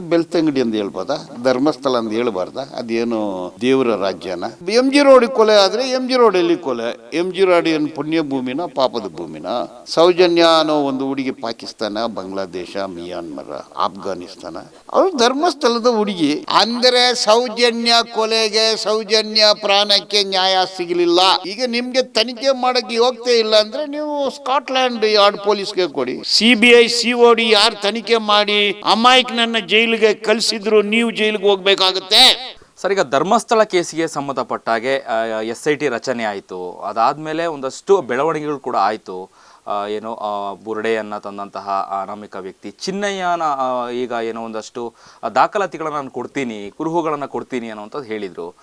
ಬೆಳ್ತಂಗಡಿ ಅಂತ ಹೇಳ್ಬೋದ? ಧರ್ಮಸ್ಥಳ ಅಂತ ಹೇಳ್ಬಾರ್ದ? ಅದೇನು ದೇವರ ರಾಜ್ಯನ? ಎಂ ಜಿ ರೋಡ್ ಕೊಲೆ ಆದ್ರೆ ಎಂ ಜಿ ರೋಡಲ್ಲಿ ಕೊಲೆ. ಎಂ ಜಿ ರೋಡ್ ಏನು ಪುಣ್ಯ ಭೂಮಿನ ಪಾಪದ ಭೂಮಿನ? ಸೌಜನ್ಯ ಅನ್ನೋ ಒಂದು ಹುಡುಗಿ ಪಾಕಿಸ್ತಾನ, ಬಾಂಗ್ಲಾದೇಶ, ಮಿಯಾನ್ಮರ್, ಆಫ್ಘಾನಿಸ್ತಾನ. ಅವಳು ಧರ್ಮಸ್ಥಳದ ಹುಡುಗಿ. ಅಂದ್ರೆ ಸೌಜನ್ಯ ಕೊಲೆಗೆ ಸೌಜನ್ಯ ಪ್ರಾಣಕ್ಕೆ ನ್ಯಾಯ ಸಿಗಲಿಲ್ಲ. ಈಗ ನಿಮ್ಗೆ ತನಿಖೆ ಮಾಡಕ್ಕೆ ಹೋಗ್ತೇ ಇಲ್ಲ ಅಂದ್ರೆ ನೀವು ಸ್ಕಾಟ್ಲ್ಯಾಂಡ್ ಯಾರ್ಡ್ ಪೊಲೀಸ್ಗೆ ಕೊಡಿ. ಸಿಬಿಐ ಸಿಒಡಿ ಯಾರು ತನಿಖೆ ಮಾಡಿ ಅಮಾಯಕನನ್ನ ಜೈಲಿಗೆ ಕಳಿಸಿದ್ರು ನೀವು ಜೈಲಿಗೆ ಹೋಗ್ಬೇಕಾಗುತ್ತೆ. ಸರ್ ಈಗ ಧರ್ಮಸ್ಥಳ ಕೇಸಿಗೆ ಸಂಬಂಧಪಟ್ಟಾಗೆ ಎಸ್ ಐ ಟಿ ರಚನೆ ಆಯಿತು. ಅದಾದಮೇಲೆ ಒಂದಷ್ಟು ಬೆಳವಣಿಗೆಗಳು ಕೂಡ ಆಯಿತು. ಏನು ಬುರುಡೆಯನ್ನು ತಂದಂತಹ ಅನಾಮಿಕ ವ್ಯಕ್ತಿ ಚಿನ್ನಯ್ಯನ ಈಗ ಏನೋ ಒಂದಷ್ಟು ದಾಖಲಾತಿಗಳನ್ನು ನಾನು ಕೊಡ್ತೀನಿ ಕುರುಹುಗಳನ್ನು ಕೊಡ್ತೀನಿ ಅನ್ನೋಂಥದ್ದು ಹೇಳಿದರು.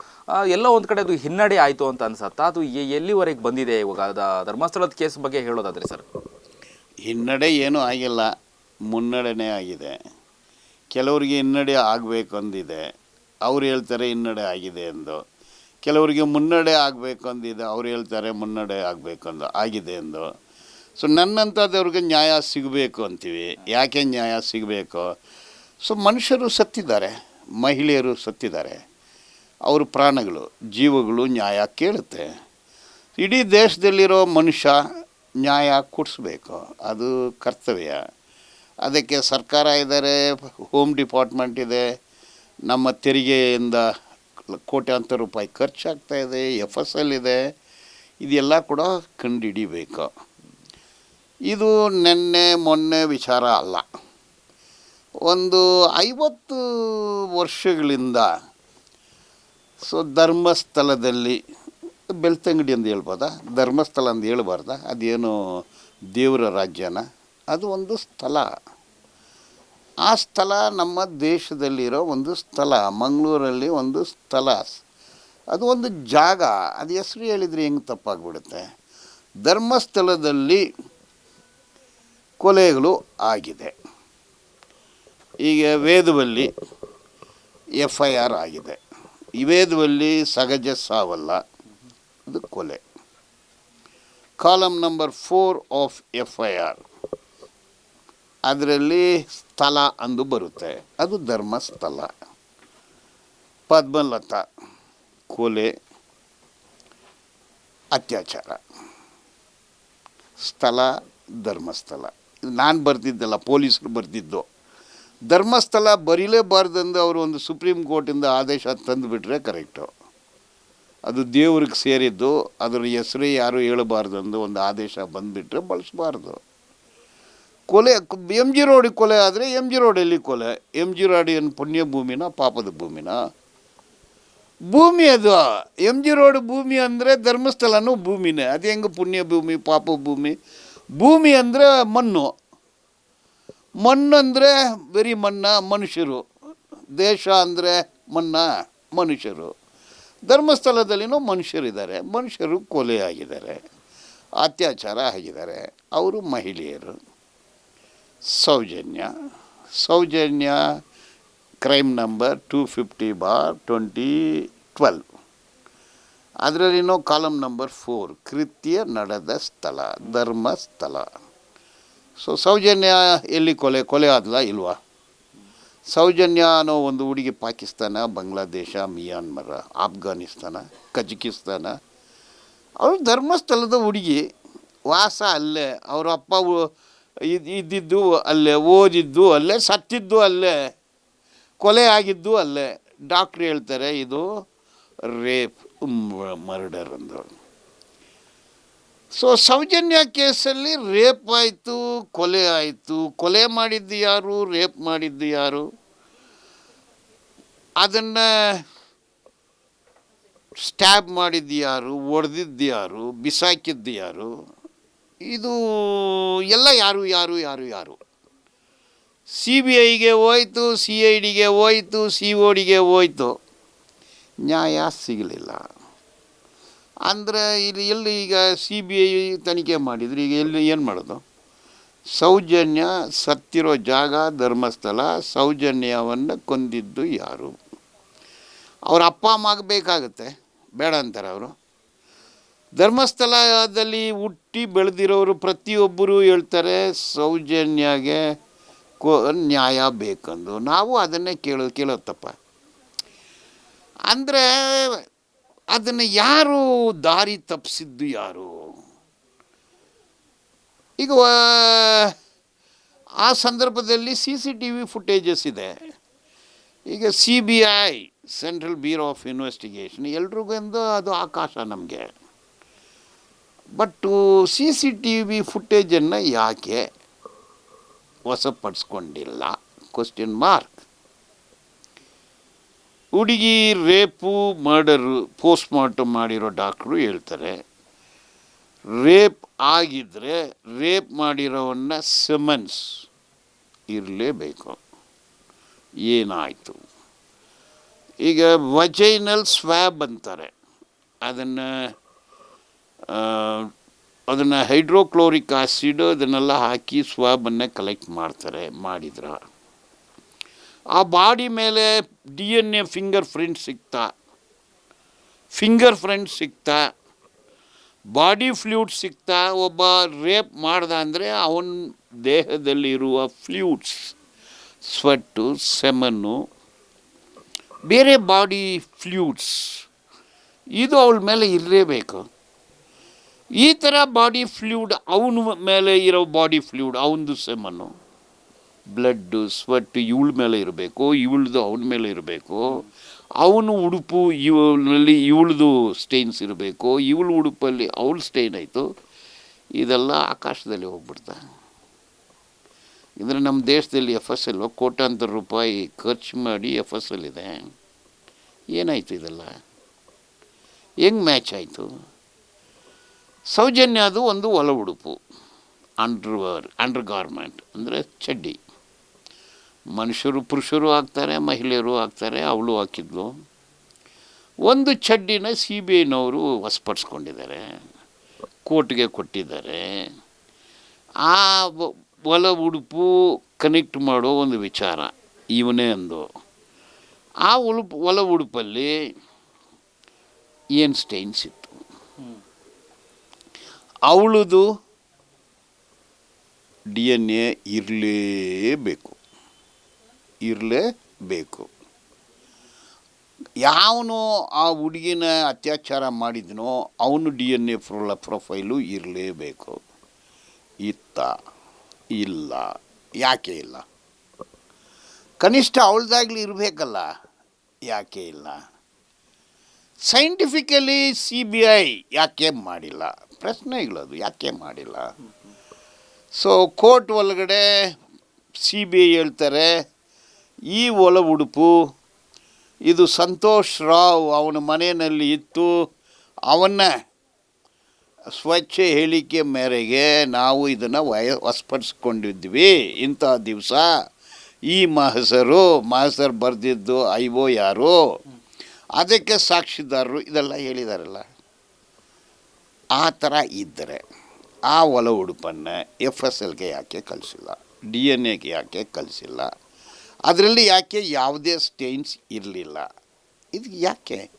ಎಲ್ಲ ಒಂದು ಕಡೆ ಅದು ಹಿನ್ನಡೆ ಆಯಿತು ಅಂತ ಅನ್ಸತ್ತಾ? ಅದು ಎ- ಎಲ್ಲಿವರೆಗೆ ಬಂದಿದೆ ಇವಾಗ? ಅದ ಧರ್ಮಸ್ಥಳದ ಕೇಸ್ ಬಗ್ಗೆ ಹೇಳೋದಾದ್ರೆ ಸರ್. ಹಿನ್ನಡೆ ಏನೂ ಆಗಿಲ್ಲ. ಮುನ್ನಡೆನೇ ಆಗಿದೆ. ಕೆಲವರಿಗೆ ಹಿನ್ನಡೆ ಆಗಬೇಕು ಅಂದಿದೆ. ಅವ್ರು ಹೇಳ್ತಾರೆ ಹಿನ್ನಡೆ ಆಗಿದೆ ಎಂದು. ಕೆಲವರಿಗೆ ಮುನ್ನಡೆ ಆಗಬೇಕು ಅಂದಿದೆ, ಅವ್ರು ಹೇಳ್ತಾರೆ ಮುನ್ನಡೆ ಆಗಬೇಕು ಅಂದು, ಆಗಿದೆ ಎಂದು. ಸೊ ನನ್ನಂಥದ್ದವ್ರಿಗೆ ನ್ಯಾಯ ಸಿಗಬೇಕು ಅಂತೀವಿ. ಯಾಕೆ ನ್ಯಾಯ ಸಿಗಬೇಕು? ಸೊ ಮನುಷ್ಯರು ಸತ್ತಿದ್ದಾರೆ, ಮಹಿಳೆಯರು ಸತ್ತಿದ್ದಾರೆ. ಅವ್ರ ಪ್ರಾಣಗಳು, ಜೀವಗಳು ನ್ಯಾಯ ಕೇಳುತ್ತೆ. ಇಡೀ ದೇಶದಲ್ಲಿರೋ ಮನುಷ್ಯ ನ್ಯಾಯ ಕೊಡಿಸ್ಬೇಕು. ಅದು ಕರ್ತವ್ಯ. ಅದಕ್ಕೆ ಸರ್ಕಾರ ಇದ್ದಾರೆ ಹೋಮ್ ಡಿಪಾರ್ಟ್ಮೆಂಟ್ ಇದೆ, ನಮ್ಮ ತೆರಿಗೆಯಿಂದ ಕೋಟ್ಯಾಂತರ ರೂಪಾಯಿ ಖರ್ಚಾಗ್ತಾ ಇದೆ ಎಫ್ ಎಸ್ ಎಲ್ ಇದೆ, ಇದೆಲ್ಲ ಕೂಡ ಕಂಡುಹಿಡಿಬೇಕು ಇದು ನಿನ್ನೆ, ಮೊನ್ನೆ ವಿಚಾರ ಅಲ್ಲ. ಒಂದು ಐವತ್ತು ವರ್ಷಗಳಿಂದ ಸೊ ಧರ್ಮಸ್ಥಳದಲ್ಲಿ, ಬೆಳ್ತಂಗಡಿ ಅಂತ ಹೇಳ್ಬೋದಾ? ಧರ್ಮಸ್ಥಳ ಅಂತ ಹೇಳ್ಬಾರ್ದಾ? ಅದೇನು ದೇವರ ರಾಜ್ಯನ? ಅದು ಒಂದು ಸ್ಥಳ. ಆ ಸ್ಥಳ ನಮ್ಮ ದೇಶದಲ್ಲಿರೋ ಒಂದು ಸ್ಥಳ, ಮಂಗಳೂರಲ್ಲಿ ಒಂದು ಸ್ಥಳ. ಅದು ಒಂದು ಜಾಗ. ಅದು ಹೆಸರು ಹೇಳಿದರೆ ಹೆಂಗೆ ತಪ್ಪಾಗ್ಬಿಡುತ್ತೆ? ಧರ್ಮಸ್ಥಳದಲ್ಲಿ ಕೊಲೆಗಳು ಆಗಿದೆ. ಈಗ ವೇದವಲ್ಲಿ ಎಫ್ ಐ ಆರ್ ಆಗಿದೆ ವೇದವಲ್ಲಿ ಸಹಜ ಸಾವಲ್ಲ. ಅದು ಕೊಲೆ. Column number four of F I R ಅದರಲ್ಲಿ ಸ್ಥಳ ಅಂದು ಬರುತ್ತೆ. ಅದು ಧರ್ಮಸ್ಥಳ. ಪದ್ಮಲತ, ಕೊಲೆ, ಅತ್ಯಾಚಾರ. ಸ್ಥಳ, ಧರ್ಮಸ್ಥಳ. ನಾನು ಬರ್ತಿದ್ದಲ್ಲ ಪೊಲೀಸರು ಬರ್ತಿದ್ದು ಧರ್ಮಸ್ಥಳ ಬರೀಲೇಬಾರ್ದಂದು ಅವರು ಒಂದು ಸುಪ್ರೀಂ ಕೋರ್ಟಿಂದ ಆದೇಶ ತಂದುಬಿಟ್ರೆ ಕರೆಕ್ಟು. ಅದು ದೇವ್ರಿಗೆ ಸೇರಿದ್ದು, ಅದರ ಹೆಸರೇ ಯಾರು ಹೇಳಬಾರ್ದಂದು ಒಂದು ಆದೇಶ ಬಂದುಬಿಟ್ರೆ ಬಳಸಬಾರ್ದು. ಕೊಲೆ ಎಂ ಜಿ ರೋಡಿಗೆ ಕೊಲೆ ಆದರೆ ಎಂ ಜಿ ರೋಡಲ್ಲಿ ಕೊಲೆ. ಎಂ ಜಿ ರೋಡ್ ಏನು ಪುಣ್ಯ ಭೂಮಿನ, ಪಾಪದ ಭೂಮಿನ? ಭೂಮಿ ಅದು. ಎಂ ಜಿ ರೋಡ್ ಭೂಮಿ ಅಂದರೆ ಧರ್ಮಸ್ಥಳನೂ ಭೂಮಿನೇ. ಅದು ಹೆಂಗೆ ಪುಣ್ಯ ಭೂಮಿ, ಪಾಪ ಭೂಮಿ? ಭೂಮಿ ಅಂದರೆ ಮಣ್ಣು. ಮಣ್ಣು ಅಂದರೆ ಬರೀ ಮಣ್ಣ, ಮನುಷ್ಯರು. ದೇಶ ಅಂದರೆ ಮಣ್ಣ, ಮನುಷ್ಯರು. ಧರ್ಮಸ್ಥಳದಲ್ಲಿನೂ ಮನುಷ್ಯರಿದ್ದಾರೆ. ಮನುಷ್ಯರು ಕೊಲೆ ಆಗಿದ್ದಾರೆ ಅತ್ಯಾಚಾರ ಆಗಿದ್ದಾರೆ. ಅವರು ಮಹಿಳೆಯರು. Soujanya. Soujanya crime number two fifty bar twenty twelve ಅದರಲ್ಲಿನೋ column number four ಕೃತ್ಯ ನಡೆದ ಸ್ಥಳ ಧರ್ಮಸ್ಥಳ ಸೊ ಸೌಜನ್ಯ ಎಲ್ಲಿ ಕೊಲೆ ಕೊಲೆ ಆದ್ಲ ಇಲ್ವಾ? ಸೌಜನ್ಯ ಅನ್ನೋ ಒಂದು ಹುಡುಗಿ ಪಾಕಿಸ್ತಾನ, ಬಾಂಗ್ಲಾದೇಶ, ಮಿಯಾನ್ಮರ, ಆಫ್ಘಾನಿಸ್ತಾನ, ಕಜಕಿಸ್ತಾನ. ಅವರು ಧರ್ಮಸ್ಥಳದ ಹುಡುಗಿ, ವಾಸ ಅಲ್ಲೇ. ಅವರ ಅಪ್ಪ ಇದ್- ಇದ್ದಿದ್ದು ಅಲ್ಲೇ, ಓದಿದ್ದು ಅಲ್ಲೇ, ಸತ್ತಿದ್ದು ಅಲ್ಲೇ, ಕೊಲೆ ಆಗಿದ್ದು ಅಲ್ಲೇ. ಡಾಕ್ಟ್ರ್ ಹೇಳ್ತಾರೆ, ಇದು ರೇಪ್ ಮರ್ಡರ್ ಅಂದರು ಸೊ, ಸೌಜನ್ಯ ಕೇಸಲ್ಲಿ ರೇಪ್ ಆಯಿತು, ಕೊಲೆ ಆಯಿತು. ಕೊಲೆ ಮಾಡಿದ್ದು ಯಾರು, ರೇಪ್ ಮಾಡಿದ್ದು ಯಾರು? ಅದನ್ನು ಸ್ಟ್ಯಾಬ್ ಮಾಡಿದ್ದು ಯಾರು, ಒಡೆದಿದ್ದು ಯಾರು, ಬಿಸಾಕಿದ್ದು ಯಾರು? ಇದು ಎಲ್ಲ ಯಾರು ಯಾರು ಯಾರು ಯಾರು? ಸಿ ಬಿ ಐಗೆ ಹೋಯ್ತು, ಸಿ ಐ ಡಿಗೆ ಹೋಯ್ತು, ಸಿ ಒ ಡಿಗೆ ಹೋಯ್ತು. ನ್ಯಾಯ ಸಿಗಲಿಲ್ಲ. ಅಂದರೆ ಇಲ್ಲಿ ಎಲ್ಲಿ ಈಗ ಸಿ ಬಿ ಐ ತನಿಖೆ ಮಾಡಿದ್ರು, ಈಗ ಎಲ್ಲಿ ಏನು ಮಾಡೋದು? ಸೌಜನ್ಯ ಸತ್ತಿರೋ ಜಾಗ, ಧರ್ಮಸ್ಥಳ, ಸೌಜನ್ಯವನ್ನು ಕೊಂದಿದ್ದು ಯಾರು? ಅವ್ರ ಅಪ್ಪ ಅಮ್ಮಗೆ ಬೇಕಾಗುತ್ತೆ ಬೇಡ ಅಂತಾರೆ ಅವರು. ಧರ್ಮಸ್ಥಳದಲ್ಲಿ ಹುಟ್ಟಿ ಬೆಳೆದಿರೋರು ಪ್ರತಿಯೊಬ್ಬರು ಹೇಳ್ತಾರೆ, ಸೌಜನ್ಯಗೆ ಕೋ, ನ್ಯಾಯ ಬೇಕಂದು. ನಾವು ಅದನ್ನೇ ಕೇಳೋ ಕೇಳೋತ್ತಪ್ಪ ಅಂದರೆ ಅದನ್ನು ಯಾರು ದಾರಿ ತಪ್ಪಿಸಿದ್ದು ಯಾರು? ಈಗ ಆ ಸಂದರ್ಭದಲ್ಲಿ C C T V footages ಇದೆ. ಈಗ C B I central bureau of investigation ಎಲ್ರಿಗೂ ಅದು ಆಕಾಶ ನಮಗೆ. But C C T V ಫುಟೇಜನ್ನು ಯಾಕೆ ವಶಪಡಿಸ್ಕೊಂಡಿಲ್ಲ? ಕ್ವಶನ್ ಮಾರ್ಕ್ ಹುಡುಗಿ ರೇಪು ಮರ್ಡರು ಪೋಸ್ಟ್ ಮಾರ್ಟಮ್ ಮಾಡಿರೋ ಡಾಕ್ಟ್ರು ಹೇಳ್ತಾರೆ, ರೇಪ್ ಆಗಿದ್ದರೆ ರೇಪ್ ಮಾಡಿರೋವನ್ನ ಸಿಮನ್ಸ್ ಇರಲೇಬೇಕು. ಏನಾಯಿತು? ಈಗ ವಜೈನಲ್ ಸ್ವ್ಯಾಬ್ ಅಂತಾರೆ. ಅದನ್ನು ಅದನ್ನು ಹೈಡ್ರೋಕ್ಲೋರಿಕ್ ಆಸಿಡ್ ಅದನ್ನೆಲ್ಲ ಹಾಕಿ ಸ್ವಾಬನ್ನು ಕಲೆಕ್ಟ್ ಮಾಡ್ತಾರೆ, ಮಾಡಿದ್ರ. ಆ ಬಾಡಿ ಮೇಲೆ D N A fingerprint ಸಿಗ್ತಾ ಫಿಂಗರ್ ಪ್ರಿಂಟ್ ಸಿಗ್ತಾ ಬಾಡಿ ಫ್ಲೂಡ್ ಸಿಗ್ತಾ ಒಬ್ಬ ರೇಪ್ ಮಾಡ್ದ ಅಂದರೆ ಅವನ ದೇಹದಲ್ಲಿರುವ ಫ್ಲೂಡ್ಸ್ ಸ್ವೆಟ್ಟು, ಸೆಮನ್ನು, ಬೇರೆ ಬಾಡಿ ಫ್ಲೂಡ್ಸ್ ಇದು ಅವಳ ಮೇಲೆ ಇರಲೇಬೇಕು. ಈ ಥರ ಬಾಡಿ ಫ್ಲೂಡ್ ಅವನ ಮೇಲೆ ಇರೋ ಬಾಡಿ ಫ್ಲೂಡ್ ಅವನದು ಸೆಮನ್ನು ಬ್ಲಡ್ಡು ಸ್ವೆಟ್ ಇವಳ ಮೇಲೆ ಇರಬೇಕು, ಇವಳ್ದು ಅವನ ಮೇಲೆ ಇರಬೇಕು. ಅವನು ಉಡುಪು ಇವನಲ್ಲಿ ಇವಳದು ಸ್ಟೈನ್ಸ್ ಇರಬೇಕು. ಇವಳ ಉಡುಪಲ್ಲಿ ಅವಳ ಸ್ಟೈನ್ ಆಯಿತು. ಇದೆಲ್ಲ ಆಕಾಶದಲ್ಲಿ ಹೋಗ್ಬಿಡ್ತಾ. ಅಂದರೆ ನಮ್ಮ ದೇಶದಲ್ಲಿ ಎಫ್ ಎಸ್ ಎಲ್ ಕೋಟ್ಯಾಂತರ ರೂಪಾಯಿ ಖರ್ಚು ಮಾಡಿ ಎಫ್ ಎಸ್ ಎಲ್ ಇದೆ. ಏನಾಯಿತು ಇದೆಲ್ಲ? ಹೆಂಗೆ ಮ್ಯಾಚ್ ಆಯಿತು? ಸೌಜನ್ಯ ಅದು ಒಂದು ಒಲ ಉಡುಪು, ಅಂಡರ್ವರ್ ಅಂಡರ್ ಗಾರ್ಮೆಂಟ್ ಅಂದರೆ ಚಡ್ಡಿ. ಮನುಷ್ಯರು ಪುರುಷರು ಹಾಕ್ತಾರೆ ಮಹಿಳೆಯರು ಹಾಕ್ತಾರೆ ಅವಳು ಹಾಕಿದ್ಲು. ಒಂದು ಚಡ್ಡಿನ ಸಿ ಬಿ ಐನವರು ವಶಪಡಿಸ್ಕೊಂಡಿದ್ದಾರೆ ಕೋರ್ಟ್ಗೆ ಕೊಟ್ಟಿದ್ದಾರೆ. ಆ ಒಲ ಉಡುಪು ಕನೆಕ್ಟ್ ಮಾಡೋ ಒಂದು ವಿಚಾರ, ಇವನೇ ಅಂದು. ಆ ಉಳುಪು ಒಲ ಉಡುಪಲ್ಲಿ ಏನು ಸ್ಟೈನ್ಸ್ ಇತ್ತು? ಅವಳದು ಡಿ ಎನ್ ಎ ಇರಲೇಬೇಕು. ಇರಲೇಬೇಕು. ಯಾವನು ಆ ಹುಡುಗಿನ ಅತ್ಯಾಚಾರ ಮಾಡಿದನೋ ಅವನು ಡಿ ಎನ್ ಎ ಪ್ರೊಲ, ಪ್ರೊಫೈಲು ಇರಲೇಬೇಕು. ಇತ್ತ, ಇಲ್ಲ, ಯಾಕೆ ಇಲ್ಲ? ಕನಿಷ್ಠ ಅವಳದಾಗ್ಲಿ ಇರಬೇಕಲ್ಲ, ಯಾಕೆ ಇಲ್ಲ? ಸೈಂಟಿಫಿಕಲಿ ಸಿ ಬಿ ಐ ಯಾಕೆ ಮಾಡಿಲ್ಲ? ಪ್ರಶ್ನೆಗಳದು ಯಾಕೆ ಮಾಡಿಲ್ಲ? ಸೊ ಕೋರ್ಟ್ ಒಳಗಡೆ ಸಿ ಬಿ ಐ ಹೇಳ್ತಾರೆ, ಈ ಒಲ ಉಡುಪು, ಇದು ಸಂತೋಷ್ ರಾವ್ ಅವನ ಮನೆಯಲ್ಲಿ ಇತ್ತು, ಅವನ್ನ ಸ್ವಚ್ಛ ಹೇಳಿಕೆ ಮೇರೆಗೆ ನಾವು ಇದನ್ನು ವಯ ವಸ್ಪಡಿಸ್ಕೊಂಡಿದ್ವಿ ಇಂಥ ದಿವಸ ಈ ಮಹಸರು ಮಹಸರು ಬರೆದಿದ್ದು ಐವೋ ಯಾರು? ಅದಕ್ಕೆ ಸಾಕ್ಷಿದಾರರು ಇದೆಲ್ಲ ಹೇಳಿದಾರಲ್ಲ. ಆ ಥರ ಇದ್ದರೆ ಆ ಒಲ ಉಡುಪನ್ನು ಎಫ್ ಎಸ್ ಎಲ್ಗೆ ಯಾಕೆ ಕಲಿಸಿಲ್ಲ? ಡಿ ಎನ್ ಎಗೆ ಯಾಕೆ ಕಲಿಸಿಲ್ಲ? ಅದರಲ್ಲಿ ಯಾಕೆ ಯಾವುದೇ ಸ್ಟೇನ್ಸ್ ಇರಲಿಲ್ಲ? ಇದು ಯಾಕೆ?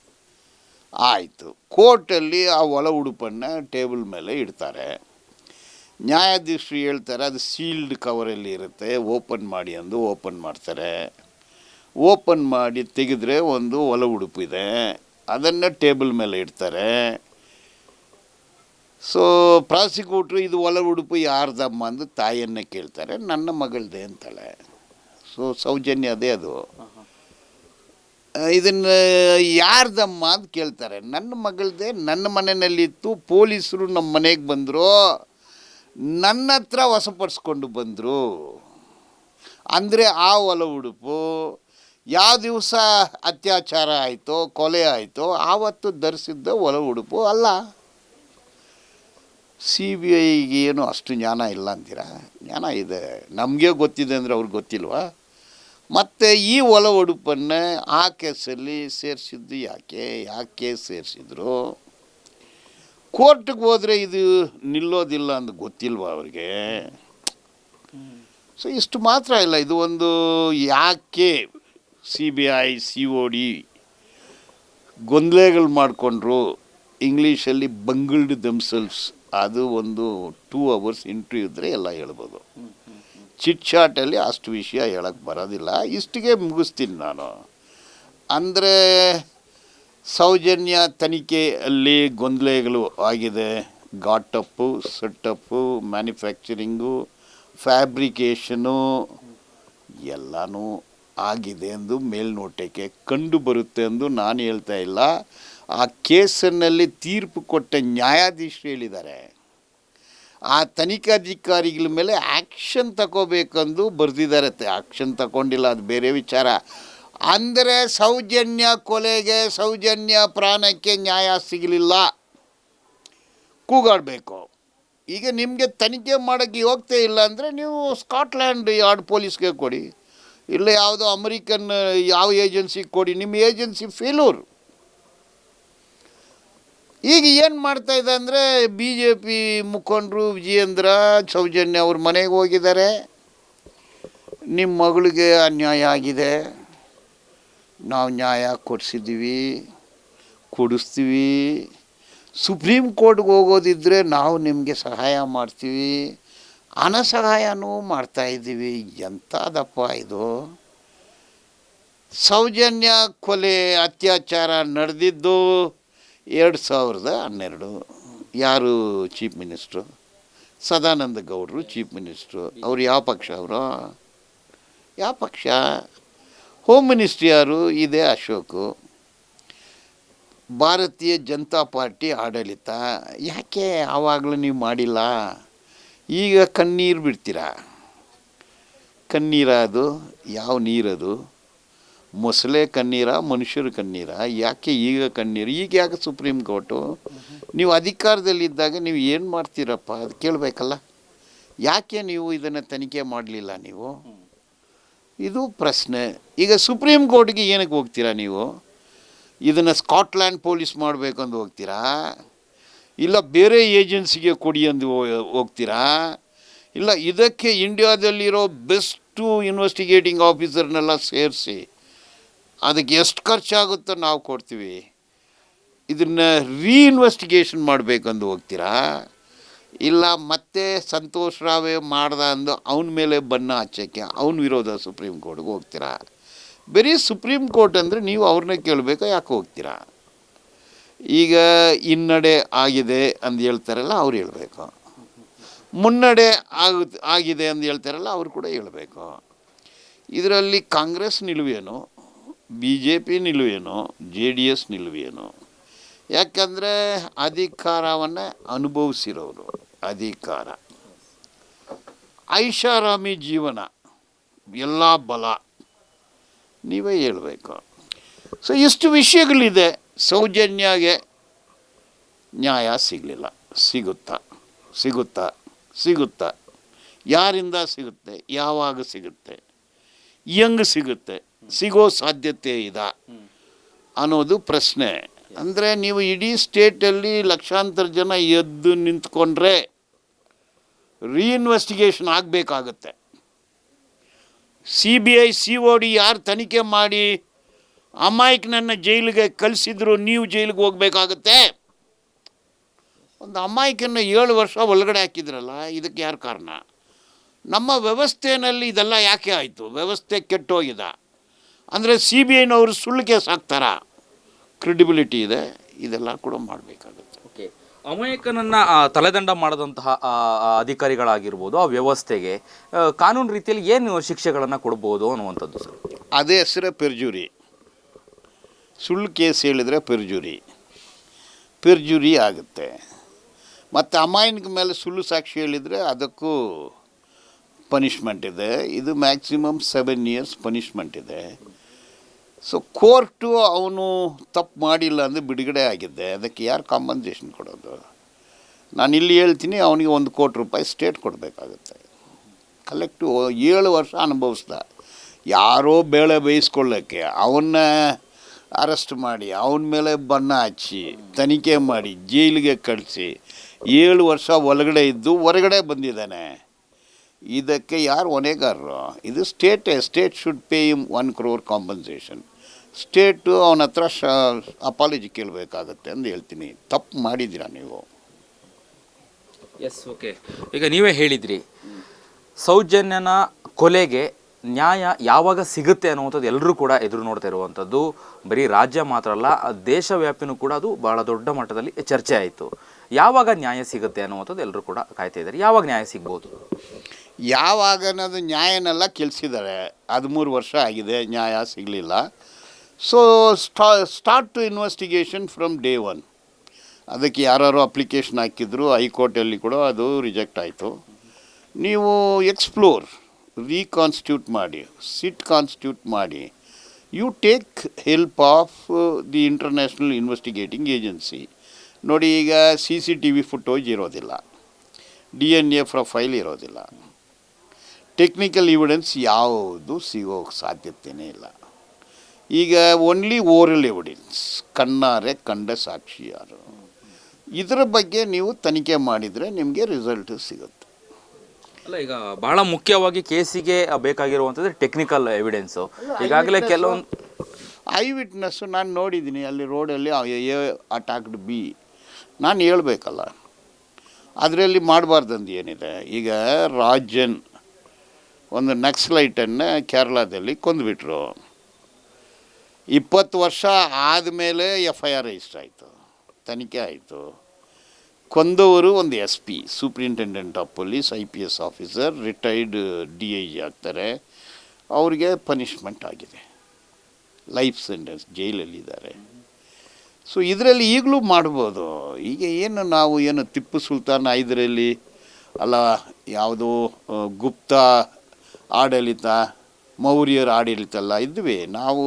ಆಯಿತು. ಕೋರ್ಟಲ್ಲಿ ಆ ಒಲ ಉಡುಪನ್ನು ಟೇಬಲ್ ಮೇಲೆ ಇಡ್ತಾರೆ. ನ್ಯಾಯಾಧೀಶರು ಹೇಳ್ತಾರೆ, ಅದು ಸೀಲ್ಡ್ ಕವರಲ್ಲಿ ಇರುತ್ತೆ, ಓಪನ್ ಮಾಡಿ ಅಂದು ಓಪನ್ ಮಾಡ್ತಾರೆ. ಓಪನ್ ಮಾಡಿ ತೆಗೆದ್ರೆ ಒಂದು ಒಲ ಇದೆ ಅದನ್ನು ಟೇಬಲ್ ಮೇಲೆ ಇಡ್ತಾರೆ. ಸೊ ಪ್ರಾಸಿಕ್ಯೂಟ್ರು ಇದು ಒಲ ಉಡುಪು ಯಾರ್ದಮ್ಮ ಅಂದು ತಾಯಿಯನ್ನೇ ಕೇಳ್ತಾರೆ ನನ್ನ ಮಗಳದೆ ಅಂತಾಳೆ. ಸೊ ಸೌಜನ್ಯ ಅದೇ ಅದು. ಇದನ್ನು ಯಾರ್ದಮ್ಮ ಅಂತ ಕೇಳ್ತಾರೆ ನನ್ನ ಮಗಳದೆ ನನ್ನ ಮನೆಯಲ್ಲಿತ್ತು ಪೊಲೀಸರು ನಮ್ಮ ಮನೆಗೆ ಬಂದರು ನನ್ನ ಹತ್ರ ವಶಪಡಿಸ್ಕೊಂಡು ಬಂದರು. ಅಂದರೆ ಆ ಒಲ ಉಡುಪು ಯಾವ ದಿವಸ ಅತ್ಯಾಚಾರ ಆಯಿತೋ ಕೊಲೆ ಆಯಿತೋ ಆವತ್ತು ಧರಿಸಿದ್ದ ಒಲ ಉಡುಪು ಅಲ್ಲ. ಸಿ ಬಿ ಐಗೆ ಏನು ಅಷ್ಟು ಜ್ಞಾನ ಇಲ್ಲ ಅಂತೀರಾ? ಜ್ಞಾನ ಇದೆ. ನಮಗೆ ಗೊತ್ತಿದೆ ಅಂದರೆ ಅವ್ರಿಗೆ ಗೊತ್ತಿಲ್ವಾ? ಮತ್ತು ಈ ಒಲ ಉಡುಪನ್ನು ಆ ಕೇಸಲ್ಲಿ ಸೇರಿಸಿದ್ದು ಯಾಕೆ? ಯಾಕೆ ಸೇರಿಸಿದ್ರು? ಕೋರ್ಟ್ಗೆ ಹೋದರೆ ಇದು ನಿಲ್ಲೋದಿಲ್ಲ ಅಂತ ಗೊತ್ತಿಲ್ವಾ ಅವ್ರಿಗೆ? ಸೊ ಇಷ್ಟು ಮಾತ್ರ ಇಲ್ಲ. ಇದು ಒಂದು ಯಾಕೆ C B I C O D ಗೊಂದಲೆಗಳು ಮಾಡಿಕೊಂಡ್ರು? ಇಂಗ್ಲೀಷಲ್ಲಿ ಬಂಗಲ್ಡ್ ದಮ್ಸೆಲ್ಸ್ ಅದು ಒಂದು ಟೂ ಅವರ್ಸ್ ಇಂಟ್ರ್ಯೂ ಇದ್ದರೆ ಎಲ್ಲ ಹೇಳ್ಬೋದು. ಚಿಟ್ ಚಾಟಲ್ಲಿ ಅಷ್ಟು ವಿಷಯ ಹೇಳಕ್ಕೆ ಬರೋದಿಲ್ಲ. ಇಷ್ಟಿಗೆ ಮುಗಿಸ್ತೀನಿ ನಾನು. ಅಂದರೆ ಸೌಜನ್ಯ ತನಿಖೆಯಲ್ಲಿ ಗೊಂದಲಗಳು ಆಗಿದೆ. ಘಾಟಪ್ಪು ಸೆಟ್ಟಪ್ಪು ಮ್ಯಾನುಫ್ಯಾಕ್ಚರಿಂಗು ಫ್ಯಾಬ್ರಿಕೇಷನು ಎಲ್ಲನೂ ಆಗಿದೆ ಎಂದು ಮೇಲ್ನೋಟಕ್ಕೆ ಕಂಡು ಬರುತ್ತೆ ಎಂದು ನಾನು ಹೇಳ್ತಾ ಇಲ್ಲ. ಆ ಕೇಸನ್ನಲ್ಲಿ ತೀರ್ಪು ಕೊಟ್ಟ ನ್ಯಾಯಾಧೀಶರು ಹೇಳಿದ್ದಾರೆ. ಆ ತನಿಖಾಧಿಕಾರಿಗಳ ಮೇಲೆ ಆ್ಯಕ್ಷನ್ ತಗೋಬೇಕಂದು ಬರೆದಿದ್ದಾರೆ. ಆ್ಯಕ್ಷನ್ ತಗೊಂಡಿಲ್ಲ, ಅದು ಬೇರೆ ವಿಚಾರ. ಅಂದರೆ ಸೌಜನ್ಯ ಕೊಲೆಗೆ ಸೌಜನ್ಯ ಪ್ರಾಣಕ್ಕೆ ನ್ಯಾಯ ಸಿಗಲಿಲ್ಲ. ಕೂಗಾಡಬೇಕು. ಈಗ ನಿಮಗೆ ತನಿಖೆ ಮಾಡೋಕ್ಕೆ ಹೋಗ್ತೇ ಇಲ್ಲ ಅಂದರೆ ನೀವು ಸ್ಕಾಟ್ಲ್ಯಾಂಡ್ ಯಾರ್ಡ್ ಪೊಲೀಸ್ಗೆ ಕೊಡಿ. ಇಲ್ಲ ಯಾವುದೋ ಅಮೆರಿಕನ್, ಯಾವ ಏಜೆನ್ಸಿಗೆ ಕೊಡಿ. ನಿಮ್ಮ ಏಜೆನ್ಸಿ ಫೇಲೂರ್. ಈಗ ಏನು ಮಾಡ್ತಾ ಇದೆ ಅಂದರೆ ಬಿ ಜೆ ಪಿ ಮುಖಂಡರು ವಿಜಯೇಂದ್ರ ಸೌಜನ್ಯ ಅವ್ರ ಮನೆಗೆ ಹೋಗಿದ್ದಾರೆ. ನಿಮ್ಮ ಮಗಳಿಗೆ ಅನ್ಯಾಯ ಆಗಿದೆ. ನಾವು ನ್ಯಾಯ ಕೊಡಿಸಿದ್ದೀವಿ, ಕೊಡಿಸ್ತೀವಿ. ಸುಪ್ರೀಂ ಕೋರ್ಟ್ಗೆ ಹೋಗೋದಿದ್ದರೆ ನಾವು ನಿಮಗೆ ಸಹಾಯ ಮಾಡ್ತೀವಿ. ಹಣ ಸಹಾಯನೂ ಮಾಡ್ತಾ ಇದ್ದೀವಿ. ಎಂಥದಪ್ಪ ಇದು? ಸೌಜನ್ಯ ಕೊಲೆ ಅತ್ಯಾಚಾರ ನಡೆದಿದ್ದು ಎರಡು ಸಾವಿರದ ಹನ್ನೆರಡು. ಯಾರು ಚೀಫ್ ಮಿನಿಸ್ಟ್ರು? ಸದಾನಂದ ಗೌಡರು ಚೀಫ್ ಮಿನಿಸ್ಟ್ರು. ಅವ್ರು ಯಾವ ಪಕ್ಷ ಅವರು? ಯಾವ ಪಕ್ಷ? ಹೋಮ್ ಮಿನಿಸ್ಟ್ರಿ ಯಾರು? ಇದೇ ಅಶೋಕು. ಭಾರತೀಯ ಜನತಾ ಪಾರ್ಟಿ ಆಡಳಿತ. ಯಾಕೆ ಆವಾಗಲೂ ನೀವು ಮಾಡಿಲ್ಲ? ಈಗ ಕಣ್ಣೀರು ಬಿಡ್ತೀರಾ? ಕಣ್ಣೀರ ಅದು, ಯಾವ ನೀರದು ಮೊಸಳೆ ಕಣ್ಣೀರ, ಮನುಷ್ಯರ ಕಣ್ಣೀರ, ಯಾಕೆ ಈಗ ಕಣ್ಣೀರು, ಈಗ ಯಾಕೆ ಸುಪ್ರೀಂ ಕೋರ್ಟು ನೀವು ಅಧಿಕಾರದಲ್ಲಿದ್ದಾಗ ನೀವು ಏನು ಮಾಡ್ತೀರಪ್ಪ? ಅದು ಕೇಳಬೇಕಲ್ಲ. ಯಾಕೆ ನೀವು ಇದನ್ನು ತನಿಖೆ ಮಾಡಲಿಲ್ಲ ನೀವು? ಇದು ಪ್ರಶ್ನೆ. ಈಗ ಸುಪ್ರೀಂ ಕೋರ್ಟ್ಗೆ ಏನಕ್ಕೆ ಹೋಗ್ತೀರಾ ನೀವು? ಇದನ್ನು ಸ್ಕಾಟ್ಲ್ಯಾಂಡ್ ಪೊಲೀಸ್ ಮಾಡಬೇಕು ಅಂತ ಹೋಗ್ತೀರಾ? ಇಲ್ಲ ಬೇರೆ ಏಜೆನ್ಸಿಗೆ ಕೊಡಿ ಅಂದು ಹೋಗ್ತೀರಾ? ಇಲ್ಲ ಇದಕ್ಕೆ ಇಂಡಿಯಾದಲ್ಲಿರೋ ಬೆಸ್ಟು ಇನ್ವೆಸ್ಟಿಗೇಟಿಂಗ್ ಆಫೀಸರ್ನೆಲ್ಲ ಸೇರಿಸಿ ಅದಕ್ಕೆ ಎಷ್ಟು ಖರ್ಚಾಗುತ್ತೋ ನಾವು ಕೊಡ್ತೀವಿ. ಇದನ್ನು ರೀಇನ್ವೆಸ್ಟಿಗೇಷನ್ ಮಾಡಬೇಕಂದು ಹೋಗ್ತೀರಾ? ಇಲ್ಲ ಮತ್ತೆ ಸಂತೋಷ್ ರಾವೇ ಮಾಡ್ದ ಅಂದು ಅವನ ಮೇಲೆ ಬಣ್ಣ ಹಚ್ಚೋಕ್ಕೆ ಅವನ ವಿರೋಧ ಸುಪ್ರೀಂ ಕೋರ್ಟ್ಗೆ ಹೋಗ್ತೀರಾ? ಬರೀ ಸುಪ್ರೀಂ ಕೋರ್ಟ್ ಅಂದರೆ ನೀವು ಅವ್ರನ್ನ ಕೇಳಬೇಕಾ ಯಾಕೆ ಹೋಗ್ತೀರಾ? ಈಗ ಹಿನ್ನಡೆ ಆಗಿದೆ ಅಂತ ಹೇಳ್ತಾರಲ್ಲ ಅವ್ರು ಹೇಳಬೇಕು. ಮುನ್ನಡೆ ಆಗ ಆಗಿದೆ ಅಂತ ಹೇಳ್ತಾರಲ್ಲ ಅವ್ರು ಕೂಡ ಹೇಳಬೇಕು. ಇದರಲ್ಲಿ ಕಾಂಗ್ರೆಸ್ ನಿಲುವೇನು? ಬಿ ಜೆ ಪಿ ನಿಲುವೇನೋ, ಜೆ ಡಿ ಎಸ್ ನಿಲುವೇನೋ, ಯಾಕಂದರೆ ಅಧಿಕಾರವನ್ನು ಅನುಭವಿಸಿರೋರು, ಅಧಿಕಾರ. ಐಷಾರಾಮಿ ಜೀವನ, ಎಲ್ಲ ಬಲ. ನೀವೇ ಹೇಳಬೇಕು. ಸೊ ಇಷ್ಟು ವಿಷಯಗಳಿದೆ. ಸೌಜನ್ಯಗೆ ನ್ಯಾಯ ಸಿಗಲಿಲ್ಲ. ಸಿಗುತ್ತಾ? ಸಿಗುತ್ತಾ? ಸಿಗುತ್ತಾ? ಯಾರಿಂದ ಸಿಗುತ್ತೆ? ಯಾವಾಗ ಸಿಗುತ್ತೆ? ಹೆಂಗೆ ಸಿಗುತ್ತೆ? ಸಿಗೋ ಸಾಧ್ಯತೆ ಇದೆ ಅನ್ನೋದು ಪ್ರಶ್ನೆ. ಅಂದರೆ ನೀವು ಇಡೀ ಸ್ಟೇಟಲ್ಲಿ ಲಕ್ಷಾಂತರ ಜನ ಎದ್ದು ನಿಂತ್ಕೊಂಡ್ರೆ reinvestigation ಆಗಬೇಕಾಗತ್ತೆ. C B I C O D ಯಾರು ತನಿಖೆ ಮಾಡಿ ಅಮಾಯಕನನ್ನು ಜೈಲಿಗೆ ಕಳಿಸಿದ್ರು ನೀವು ಜೈಲಿಗೆ ಹೋಗ್ಬೇಕಾಗತ್ತೆ. ಒಂದು ಅಮಾಯಕನ ಏಳು ವರ್ಷ ಒಳಗಡೆ ಹಾಕಿದ್ರಲ್ಲ, ಇದಕ್ಕೆ ಯಾರು ಕಾರಣ? ನಮ್ಮ ವ್ಯವಸ್ಥೆಯಲ್ಲಿ ಇದೆಲ್ಲ ಯಾಕೆ ಆಯಿತು? ವ್ಯವಸ್ಥೆ ಕೆಟ್ಟೋಗಿದೆ. ಅಂದರೆ ಸಿ ಬಿ ಐನವರು ಸುಳ್ಳು ಕೇಸ್ ಹಾಕ್ತಾರ? ಕ್ರೆಡಿಬಿಲಿಟಿ ಇದೆ ಇದೆಲ್ಲ ಕೂಡ ಮಾಡಬೇಕಾಗುತ್ತೆ. ಓಕೆ. ಅಮಾಯಕನನ್ನು ತಲೆದಂಡ ಮಾಡಿದಂತಹ ಅಧಿಕಾರಿಗಳಾಗಿರ್ಬೋದು ಆ ವ್ಯವಸ್ಥೆಗೆ ಕಾನೂನು ರೀತಿಯಲ್ಲಿ ಏನು ಶಿಕ್ಷೆಗಳನ್ನು ಕೊಡ್ಬೋದು ಅನ್ನುವಂಥದ್ದು ಸರ್? ಅದೇ ಹೆಸರೇ ಪೆರ್ಜುರಿ. ಸುಳ್ಳು ಕೇಸ್ ಹೇಳಿದರೆ ಪೆರ್ಜುರಿ. ಪೆರ್ಜುರಿ ಆಗುತ್ತೆ. ಮತ್ತು ಅಮಾಯನಿಕ ಮೇಲೆ ಸುಳ್ಳು ಸಾಕ್ಷಿ ಹೇಳಿದರೆ ಅದಕ್ಕೂ ಪನಿಷ್ಮೆಂಟ್ ಇದೆ. ಇದು ಮ್ಯಾಕ್ಸಿಮಮ್ ಸೆವೆನ್ ಇಯರ್ಸ್ ಪನಿಷ್ಮೆಂಟ್ ಇದೆ. ಸೊ ಕೋರ್ಟು ಅವನು ತಪ್ಪು ಮಾಡಿಲ್ಲ ಅಂದರೆ ಬಿಡುಗಡೆ ಆಗಿದ್ದೆ. ಅದಕ್ಕೆ ಯಾರು ಕಾಂಪನ್ಸೇಷನ್ ಕೊಡೋದು? ನಾನು ಇಲ್ಲಿ ಹೇಳ್ತೀನಿ, ಅವನಿಗೆ ಒಂದು ಕೋಟಿ ರೂಪಾಯಿ ಸ್ಟೇಟ್ ಕೊಡಬೇಕಾಗುತ್ತೆ. ಕಲೆಕ್ಟಿವ್ ಏಳು ವರ್ಷ ಅನುಭವಿಸ್ದ. ಯಾರೋ ಬೇಳೆ ಬೇಯಿಸ್ಕೊಳ್ಳೋಕ್ಕೆ, ಅವನ್ನ ಅರೆಸ್ಟ್ ಮಾಡಿ, ಅವನ ಮೇಲೆ ಬಣ್ಣ ಹಚ್ಚಿ, ತನಿಖೆ ಮಾಡಿ, ಜೈಲಿಗೆ ಕಳಿಸಿ, ಏಳು ವರ್ಷ ಒಳಗಡೆ ಇದ್ದು ಹೊರಗಡೆ ಬಂದಿದ್ದಾನೆ. ಇದಕ್ಕೆ ಯಾರು ಹೊಣೆಗಾರರು? ಇದು ಸ್ಟೇಟೇ state should pay him one crore compensation state ಅವನ ಹತ್ರ ಶ ಅಪಾಲಜಿ ಕೇಳಬೇಕಾಗತ್ತೆ ಅಂತ ಹೇಳ್ತೀನಿ. ತಪ್ಪು ಮಾಡಿದ್ದೀರಾ ನೀವು? ಎಸ್ ಓಕೆ ಈಗ ನೀವೇ ಹೇಳಿದ್ರಿ ಸೌಜನ್ಯನ ಕೊಲೆಗೆ ನ್ಯಾಯ ಯಾವಾಗ ಸಿಗುತ್ತೆ ಅನ್ನುವಂಥದ್ದು ಎಲ್ಲರೂ ಕೂಡ ಎದುರು ನೋಡ್ತಾ ಇರುವಂಥದ್ದು. ಬರೀ ರಾಜ್ಯ ಮಾತ್ರ ಅಲ್ಲ ದೇಶವ್ಯಾಪಿನೂ ಕೂಡ ಅದು ಬಹಳ ದೊಡ್ಡ ಮಟ್ಟದಲ್ಲಿ ಚರ್ಚೆ ಆಯಿತು. ಯಾವಾಗ ನ್ಯಾಯ ಸಿಗುತ್ತೆ ಅನ್ನುವಂಥದ್ದು ಎಲ್ಲರೂ ಕೂಡ ಕಾಯ್ತಾ ಇದ್ದಾರೆ. ಯಾವಾಗ ನ್ಯಾಯ ಸಿಗ್ಬೋದು? ಯಾವಾಗ ಅನ್ನೋದು ನ್ಯಾಯನೆಲ್ಲ ಕೆಲ್ಸಿದ್ದಾರೆ. ಹದಿಮೂರು ವರ್ಷ ಆಗಿದೆ ನ್ಯಾಯ ಸಿಗಲಿಲ್ಲ. So ಸ್ಟಾ start to investigation from day one ಅದಕ್ಕೆ ಯಾರು ಅಪ್ಲಿಕೇಶನ್ ಹಾಕಿದ್ರು, ಹೈಕೋರ್ಟಲ್ಲಿ ಕೂಡ ಅದು ರಿಜೆಕ್ಟ್ ಆಯಿತು. ನೀವು ಎಕ್ಸ್ಪ್ಲೋರ್ ರೀಕಾನ್ಸ್ಟಿಟ್ಯೂಟ್ ಮಾಡಿ ಸಿಟ್ ಕಾನ್ಸ್ಟಿಟ್ಯೂಟ್ ಮಾಡಿ. You take help of the international investigating agency ನೋಡಿ, ಈಗ C C T V footage ಇರೋದಿಲ್ಲ. ಡಿ ಎನ್ ಎ ಪ್ರೊಫೈಲ್ ಇರೋದಿಲ್ಲ. ಟೆಕ್ನಿಕಲ್ ಇವಿಡೆನ್ಸ್ ಯಾವುದು ಸಿಗೋ ಸಾಧ್ಯತೆಯೇ ಇಲ್ಲ. ಈಗ ಓನ್ಲಿ ಓರಲ್ ಎವಿಡೆನ್ಸ್ ಕಣ್ಣಾರೆ ಕಂಡ ಸಾಕ್ಷಿ ಯಾರು? ಇದರ ಬಗ್ಗೆ ನೀವು ತನಿಖೆ ಮಾಡಿದರೆ ನಿಮಗೆ ರಿಸಲ್ಟ್ ಸಿಗುತ್ತೆ. ಅಲ್ಲ ಈಗ ಬಹಳ ಮುಖ್ಯವಾಗಿ ಕೇಸಿಗೆ ಬೇಕಾಗಿರುವಂಥದ್ದು ಟೆಕ್ನಿಕಲ್ ಎವಿಡೆನ್ಸು ಈಗಾಗಲೇ ಕೆಲವೊಂದು ಐ ವಿಟ್ನೆಸ್ಸು ನಾನು ನೋಡಿದ್ದೀನಿ ಅಲ್ಲಿ ರೋಡಲ್ಲಿ ಎ ಅಟ್ಯಾಕ್ಡ್ ಬಿ ನಾನು ಹೇಳ್ಬೇಕಲ್ಲ. ಅದರಲ್ಲಿ ಮಾಡಬಾರ್ದಂದು ಏನಿದೆ? ಈಗ ರಾಜನ್ ಒಂದು ನಕ್ಸಲೈಟನ್ನು ಕೇರಳದಲ್ಲಿ ಕೊಂದುಬಿಟ್ರು. ಇಪ್ಪತ್ತು ವರ್ಷ ಆದಮೇಲೆ ಎಫ್ ಐ ಆರ್ ರಿಜಿಸ್ಟರ್ ಆಯಿತು, ತನಿಖೆ ಆಯಿತು. ಕೊಂದವರು ಒಂದು S P, superintendent of police, I P S officer, retired D I G ಆಗ್ತಾರೆ. ಅವ್ರಿಗೆ ಪನಿಷ್ಮೆಂಟ್ ಆಗಿದೆ. Life sentence ಜೈಲಲ್ಲಿದ್ದಾರೆ. ಸೊ ಇದರಲ್ಲಿ ಈಗಲೂ ಮಾಡ್ಬೋದು. ಈಗ ಏನು ನಾವು ಏನು ತಿಪ್ಪು ಸುಲ್ತಾನ್ ಐದರಲ್ಲಿ ಅಲ್ಲ ಯಾವುದೋ ಗುಪ್ತ ಆಡಳಿತ, ಮೌರ್ಯರ ಆಡಳಿತ ಎಲ್ಲ ಇದ್ವಿ ನಾವು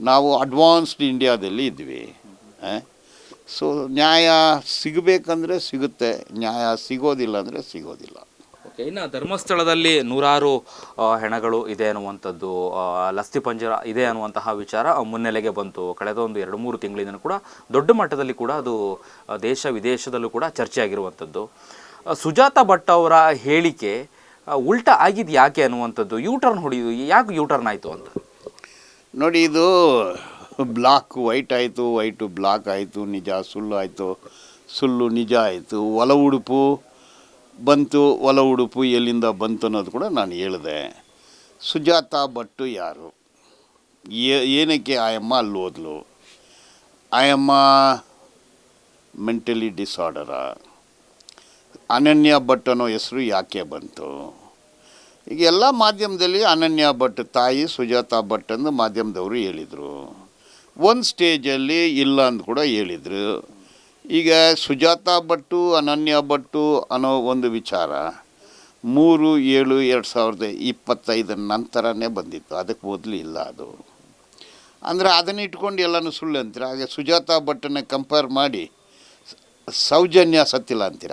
ನಾವು ಅಡ್ವಾನ್ಸ್ಡ್ ಇಂಡಿಯಾದಲ್ಲಿ ಇದ್ವಿ ಸೊ ನ್ಯಾಯ ಸಿಗಬೇಕಂದ್ರೆ ಸಿಗುತ್ತೆ, ನ್ಯಾಯ ಸಿಗೋದಿಲ್ಲ ಅಂದರೆ ಸಿಗೋದಿಲ್ಲ. ಓಕೆ ಇನ್ನು ಧರ್ಮಸ್ಥಳದಲ್ಲಿ ನೂರಾರು ಹೆಣಗಳು ಇದೆ ಅನ್ನುವಂಥದ್ದು ಲಸ್ತಿ ಪಂಜರ ಇದೆ ಅನ್ನುವಂತಹ ವಿಚಾರ ಮುನ್ನೆಲೆಗೆ ಬಂತು. ಕಳೆದ ಒಂದು ಎರಡು ಮೂರು ತಿಂಗಳಿಂದ ಕೂಡ ದೊಡ್ಡ ಮಟ್ಟದಲ್ಲಿ ಕೂಡ ಅದು ದೇಶ ವಿದೇಶದಲ್ಲೂ ಕೂಡ ಚರ್ಚೆ ಆಗಿರುವಂಥದ್ದು ಸುಜಾತ ಭಟ್ ಅವರ ಹೇಳಿಕೆ ಉಲ್ಟ ಉಲ್ಟಾ ಆಗಿದ್ದು ಯಾಕೆ ಅನ್ನುವಂಥದ್ದು ಯೂ ಟರ್ನ್ ಹೊಡೆಯುದು ಯಾಕೆ ಯೂ ಟರ್ನ್ ಆಯಿತು ಅಂತ? ನೋಡಿ, ಇದು ಬ್ಲಾಕ್ ವೈಟ್ ಆಯಿತು, ವೈಟು ಬ್ಲಾಕ್ ಆಯಿತು, ನಿಜ ಸುಳ್ಳು ಆಯಿತು, ಸುಳ್ಳು ನಿಜ ಆಯಿತು, ಒಲ ಉಡುಪು ಬಂತು, ಒಲ ಉಡುಪು ಎಲ್ಲಿಂದ ಬಂತು ಅನ್ನೋದು ಕೂಡ ನಾನು ಹೇಳಿದೆ. ಸುಜಾತ ಭಟ್ಟು ಯಾರು? ಏನಕ್ಕೆ ಆಯಮ್ಮ ಅಲ್ಲಿ ಹೋದ್ಲು? ಆಯಮ್ಮ ಮೆಂಟಲಿ ಡಿಸಾರ್ಡರ? ಅನನ್ಯ ಭಟ್ ಹೆಸರು ಯಾಕೆ ಬಂತು? ಈಗ ಎಲ್ಲ ಮಾಧ್ಯಮದಲ್ಲಿ ಅನನ್ಯ ಭಟ್ ತಾಯಿ ಸುಜಾತ ಭಟ್ ಅಂದು ಮಾಧ್ಯಮದವರು ಹೇಳಿದರು. ಒಂದು ಸ್ಟೇಜಲ್ಲಿ ಇಲ್ಲ ಅಂತ ಕೂಡ ಹೇಳಿದರು. ಈಗ ಸುಜಾತ ಭಟ್ಟು, ಅನನ್ಯ ಭಟ್ಟು ಅನ್ನೋ ಒಂದು ವಿಚಾರ ಮೂರು, ಏಳು, ಎರಡು ಸಾವಿರದ ಇಪ್ಪತ್ತೈದರ ನಂತರನೇ ಬಂದಿತ್ತು. ಅದಕ್ಕೆ ಮೊದಲು ಇಲ್ಲ ಅದು. ಅಂದರೆ ಅದನ್ನು ಇಟ್ಕೊಂಡು ಎಲ್ಲನೂ ಸುಳ್ಳು ಅಂತೀರ? ಹಾಗೆ ಸುಜಾತ ಭಟ್ಟನ್ನ ಕಂಪೇರ್ ಮಾಡಿ ಸೌಜನ್ಯ ಸತ್ತಿಲ್ಲ ಅಂತೀರ?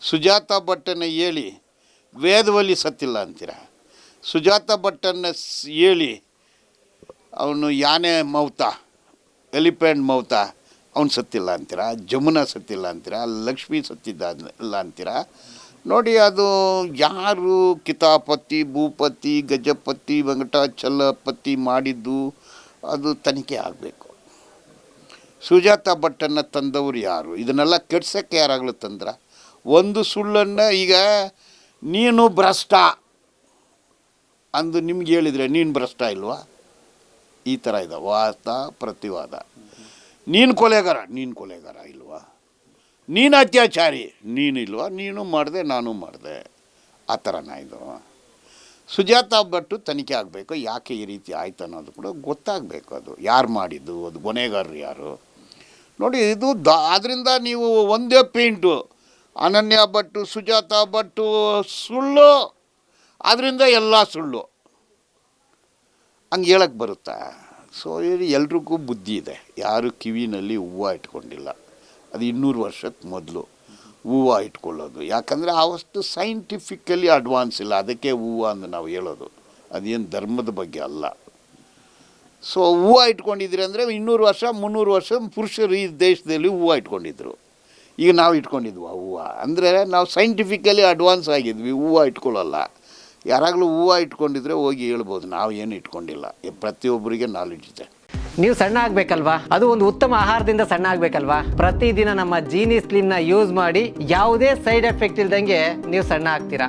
ಸುಜಾತ ಭಟ್ಟನ್ನು ಹೇಳಿ ವೇದವಲ್ಲಿ ಸತ್ತಿಲ್ಲ ಅಂತೀರ? ಸುಜಾತ ಭಟ್ಟನ ಸ್- ಹೇಳಿ, ಅವನು ಯಾನೆ ಮೌತ, ಎಲಿಫೆಂಟ್ ಮೌತ, ಅವನು ಸತ್ತಿಲ್ಲ ಅಂತೀರ? ಜಮುನಾ ಸತ್ತಿಲ್ಲ ಅಂತೀರ? ಲಕ್ಷ್ಮಿ ಸತ್ತಿದ್ದ ಇಲ್ಲ ಅಂತೀರ? ನೋಡಿ, ಅದು ಯಾರು ಕಿತಾಪತಿ, ಭೂಪತಿ, ಗಜಪತಿ, ವೆಂಕಟಾಚಲಪತಿ ಮಾಡಿದ್ದು ಅದು ತನಿಖೆ ಆಗಬೇಕು. ಸುಜಾತ ಭಟ್ಟನ್ನು ತಂದವರು ಯಾರು? ಇದನ್ನೆಲ್ಲ ಕೆಡ್ಸೋಕ್ಕೆ ಯಾರಾಗಲೂ ತಂದ್ರ? ಒಂದು ಸುಳ್ಳನ್ನು ಈಗ ನೀನು ಭ್ರಷ್ಟ ಅಂದು ನಿಮ್ಗೆ ಹೇಳಿದರೆ ನೀನು ಭ್ರಷ್ಟ ಇಲ್ವಾ? ಈ ಥರ ಇದೆ ವಾದ ಪ್ರತಿವಾದ. ನೀನು ಕೊಲೆಗಾರ ನೀನು ಕೊಲೆಗಾರ ಇಲ್ವಾ? ನೀನು ಅತ್ಯಾಚಾರಿ, ನೀನು ಇಲ್ವಾ? ನೀನು ಮಾಡಿದೆ, ನಾನು ಮಾಡಿದೆ. ಆ ಥರನ ಇದು. ಸುಜಾತ ಭಟ್ಟು ತನಿಖೆ ಆಗಬೇಕು. ಯಾಕೆ ಈ ರೀತಿ ಆಯ್ತು ಅನ್ನೋದು ಕೂಡ ಗೊತ್ತಾಗಬೇಕು ಅದು. ಯಾರು ಮಾಡಿದ್ದು? ಅದು ಕೊನೆಗಾರರು ಯಾರು? ನೋಡಿ, ಇದು ದ ಅದರಿಂದ ನೀವು ಒಂದೇ ಪೇಂಟು ಅನನ್ಯ ಭಟ್ಟು, ಸುಜಾತ ಭಟ್ಟು, ಸುಳ್ಳು. ಅದರಿಂದ ಎಲ್ಲ ಸುಳ್ಳು. ಹಂಗೆ ಹೇಳಕ್ಕೆ ಬರುತ್ತಾ? ಸೊ ಎಲ್ರಿಗೂ ಬುದ್ಧಿ ಇದೆ. ಯಾರು ಕಿವಿನಲ್ಲಿ ಹೂವು ಇಟ್ಕೊಂಡಿಲ್ಲ. ಅದು ಇನ್ನೂರು ವರ್ಷಕ್ಕೆ ಮೊದಲು ಹೂವು ಇಟ್ಕೊಳ್ಳೋದು. ಯಾಕಂದರೆ ಅವಷ್ಟು ಸೈಂಟಿಫಿಕಲಿ ಅಡ್ವಾನ್ಸ್ ಇಲ್ಲ. ಅದಕ್ಕೆ ಹೂವು ಅಂತ ನಾವು ಹೇಳೋದು. ಅದೇನು ಧರ್ಮದ ಬಗ್ಗೆ ಅಲ್ಲ. ಸೊ ಹೂವು ಇಟ್ಕೊಂಡಿದ್ರಿ ಅಂದರೆ ಇನ್ನೂರು ವರ್ಷ, ಮುನ್ನೂರು ವರ್ಷ ಪುರುಷರು ಈ ದೇಶದಲ್ಲಿ ಹೂವು ಇಟ್ಕೊಂಡಿದ್ರು. ಈಗ ನಾವು ಇಟ್ಕೊಂಡಿದ್ವು ಹೂವು. ಅಂದರೆ ನಾವು ಸೈಂಟಿಫಿಕಲಿ ಅಡ್ವಾನ್ಸ್ ಆಗಿದ್ವಿ, ಹೂವು ಇಟ್ಕೊಳ್ಳಲ್ಲ. ಯಾರಾಗಲೂ ಹೂವು ಇಟ್ಕೊಂಡಿದ್ರೆ ಹೋಗಿ ಹೇಳ್ಬೋದು, ನಾವು ಏನು ಇಟ್ಕೊಂಡಿಲ್ಲ. ಪ್ರತಿಯೊಬ್ಬರಿಗೆ ನಾಲೆಡ್ಜ್ ಇದೆ. ನೀವು ಸಣ್ಣ ಆಗ್ಬೇಕಲ್ವಾ? ಅದು ಒಂದು ಉತ್ತಮ ಆಹಾರದಿಂದ ಸಣ್ಣ ಆಗ್ಬೇಕಲ್ವಾ? ಪ್ರತಿದಿನ ನಮ್ಮ ಜೀನಿ ಸ್ಲಿಮ್ನ ಯೂಸ್ ಮಾಡಿ ಯಾವುದೇ ಸೈಡ್ ಎಫೆಕ್ಟ್ ಇಲ್ದಂಗೆ ನೀವು ಸಣ್ಣ ಆಗ್ತೀರಾ?